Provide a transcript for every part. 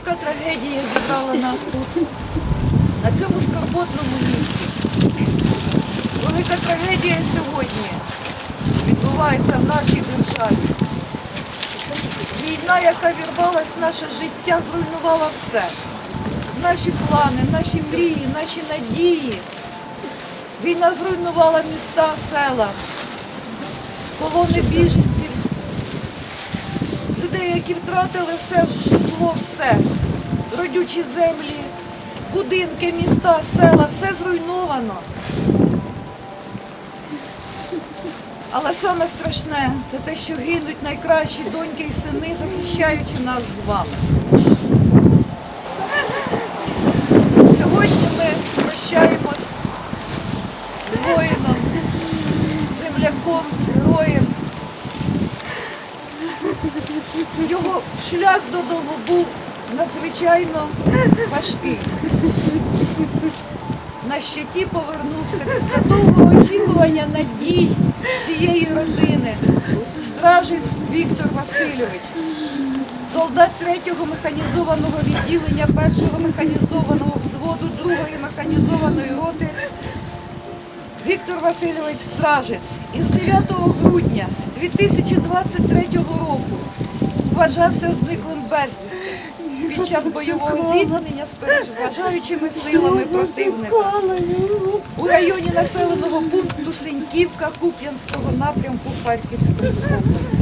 трагедія зібрала нас тут, на цьому скорботному місці. Велика трагедія сьогодні відбувається в нашій державі. Війна, яка вірвалась в наше життя, зруйнувала все. Наші плани, наші мрії, наші надії. Війна зруйнувала міста, села, колони біженців, людей, які втратили все житло, все, родючі землі, будинки, міста, села, все зруйновано. Але саме страшне це те, що гинуть найкращі доньки і сини, захищаючи нас з вами. Сьогодні ми прощаємось з воїном, земляком, героєм. Його шлях додому був надзвичайно важкий. На щиті повернувся після довгого очікування надій цієї родини. Стражець Віктор Васильович, солдат 3-го механізованого відділення 1-го механізованого взводу 2-ї механізованої роти Віктор Васильович Стражець із 9 грудня 2023 року вважався зниклим безвісти під час бойового зіткнення з переважаючими силами противника у районі населеного пункту Синьківка Куп'янського напрямку Харківської області.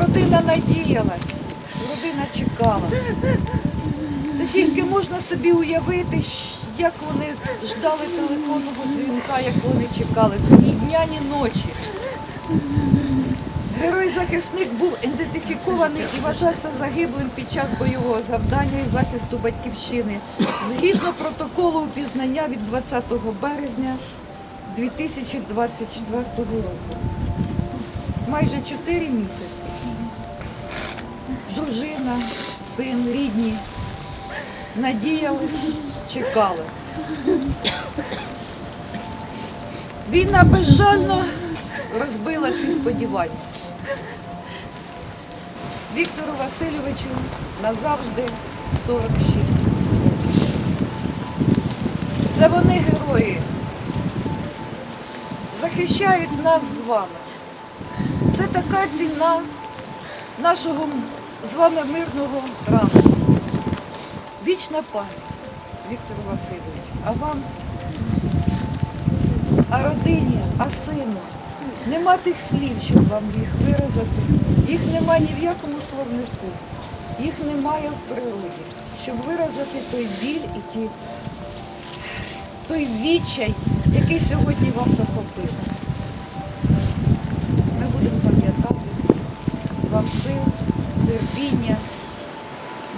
Родина надіялась, родина чекала. Це тільки можна собі уявити, як вони ждали телефонного дзвінка, як вони чекали. Це ні дня, ні ночі. Герой-захисник був ідентифікований і вважався загиблим під час бойового завдання і захисту батьківщини згідно протоколу упізнання від 20 березня 2024 року. Майже 4 місяці. Дружина, син, рідні надіялись, чекали. Війна безжально розбила ці сподівання. Віктору Васильовичу назавжди 46 років. Це вони герої. Захищають нас з вами. Це така ціна нашого з вами мирного ранку. Вічна пам'ять, Віктору Васильовичу. А вам, а родині, а сину. Нема тих слів, щоб вам їх виразити. Їх нема ні в якому словнику. Їх немає в природі, щоб виразити той біль і ті, той відчай, який сьогодні вас охопив. Ми будемо пам'ятати вам сил, терпіння,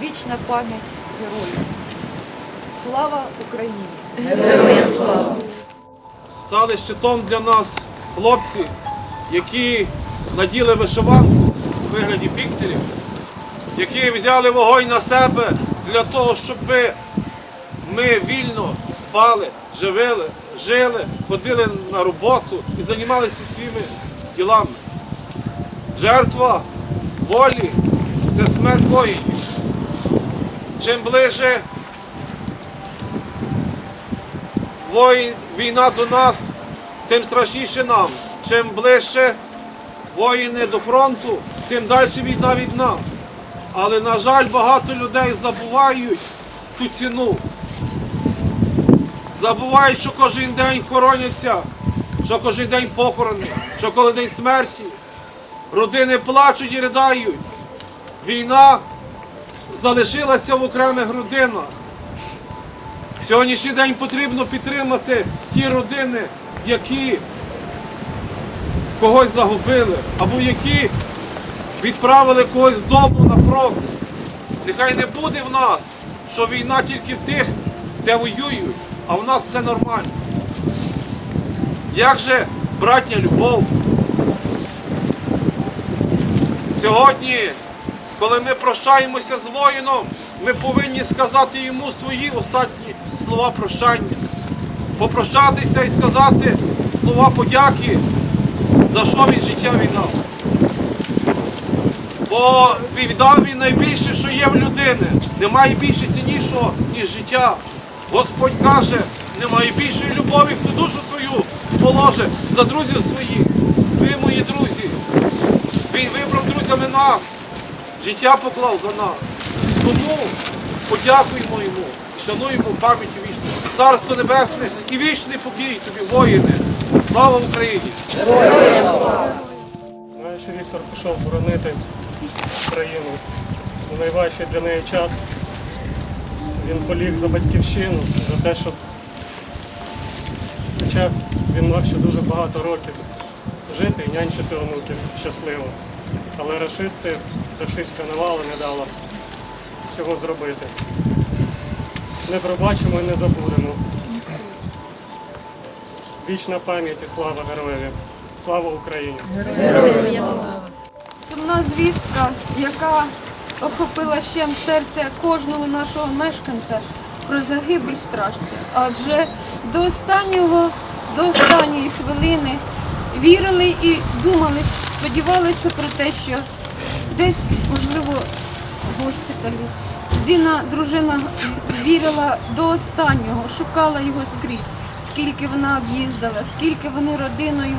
вічна пам'ять героїв. Слава Україні! стали щитом для нас хлопці, які наділи вишиванку у вигляді пікселів, які взяли вогонь на себе для того, щоб ми вільно спали, живили, жили, ходили на роботу і займалися своїми ділами. Жертва волі це смерть воїнів. Чим воїн, війна до нас, тим страшніше нам. Чим ближче воїни до фронту, тим далі війна від нас. Але, на жаль, багато людей забувають ту ціну. Забувають, що кожен день хороняться, що кожен день похорони, що кожен день смерті. Родини плачуть і ридають. Війна залишилася в окремих родинах. Сьогоднішній день потрібно підтримати ті родини, які когось загубили, або які відправили когось з дому на фронт. Нехай не буде в нас, що війна тільки в тих, де воюють, а в нас все нормально. Як же братня любов? Сьогодні, коли ми прощаємося з воїном, ми повинні сказати йому свої останні слова прощання. Попрощатися і сказати слова подяки, за що він життя віддав. Бо віддав він найбільше, що є в людини. Немає більше ціннішого, ніж життя. Господь каже, немає більшої любові, хто душу свою положе за друзів своїх. Ви, мої друзі, він вибрав друзями нас. Життя поклав за нас. Тому подякуємо йому шануємо пам'яті вічної. Царство Небесне і вічний покій тобі, воїни. Слава Україні! Знаєш, Віктор пішов боронити країну у найважчий для неї час. Він поліг за батьківщину, за те, щоб хоча він мав ще дуже багато років жити і нянчити онуків щасливо. Але рашисти, рашистська навала не дала цього зробити. Не пробачимо і не забудемо. Вічна пам'ять і слава героєві. Слава Україні! Сумна звістка, яка охопила ще серце кожного нашого мешканця про загибель стражця. Адже до останнього, до останньої хвилини вірили і думали, сподівалися про те, що десь, можливо, в госпіталі. Зіна, дружина, вірила до останнього, шукала його скрізь, скільки вона об'їздила, скільки вони родиною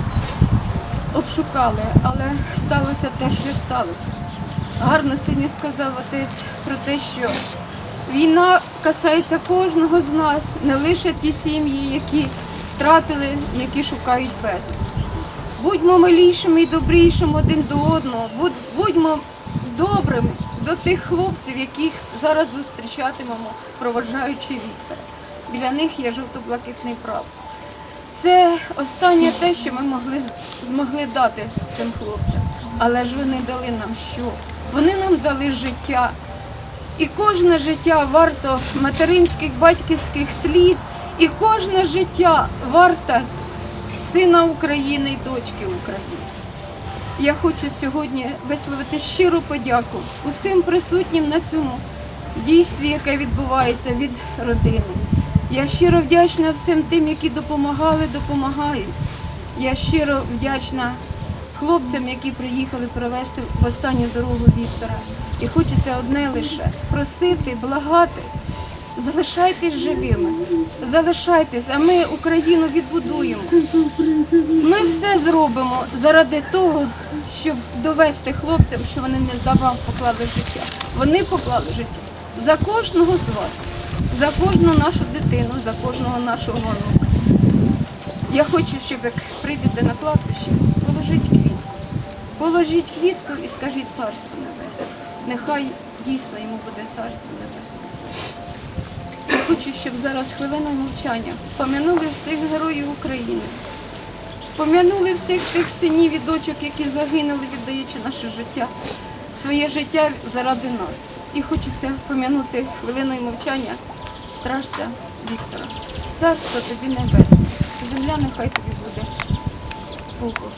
обшукали, але сталося те, що сталося. Гарно сьогодні сказав отець про те, що війна касається кожного з нас, не лише ті сім'ї, які втратили, які шукають безвісти. Будьмо милішими і добрішими один до одного, будьмо добрими до тих хлопців, яких зараз зустрічатимемо, проважаючи Віктора. Біля них є жовто-блакитний прапор. Це останнє те, що ми могли змогли дати цим хлопцям. Але ж вони дали нам що? Вони нам дали життя. І кожне життя варто материнських батьківських сліз, і кожне життя варте сина України і дочки України. Я хочу сьогодні висловити щиру подяку усім присутнім на цьому дійстві, яке відбувається від родини. Я щиро вдячна всім тим, які допомагали, допомагають. Я щиро вдячна хлопцям, які приїхали провести в останню дорогу Віктора. І хочеться одне лише просити, благати. Залишайтесь живими, залишайтесь, а ми Україну відбудуємо. Ми все зробимо заради того, щоб довести хлопцям, що вони не давав поклали життя. Вони поклали життя за кожного з вас, за кожну нашу дитину, за кожного нашого онука. Я хочу, щоб як прийдете на кладбище, положіть квітку. Положіть квітку і скажіть царство небесне. Нехай дійсно йому буде царство небесне. Я хочу, щоб зараз хвилина мовчання пом'янули всіх героїв України. Пом'янули всіх тих синів і дочок, які загинули, віддаючи наше життя, своє життя заради нас. І хочеться пом'янути хвилиною мовчання стражця Віктора. Царство тобі небесне, земля нехай тобі буде. Богу.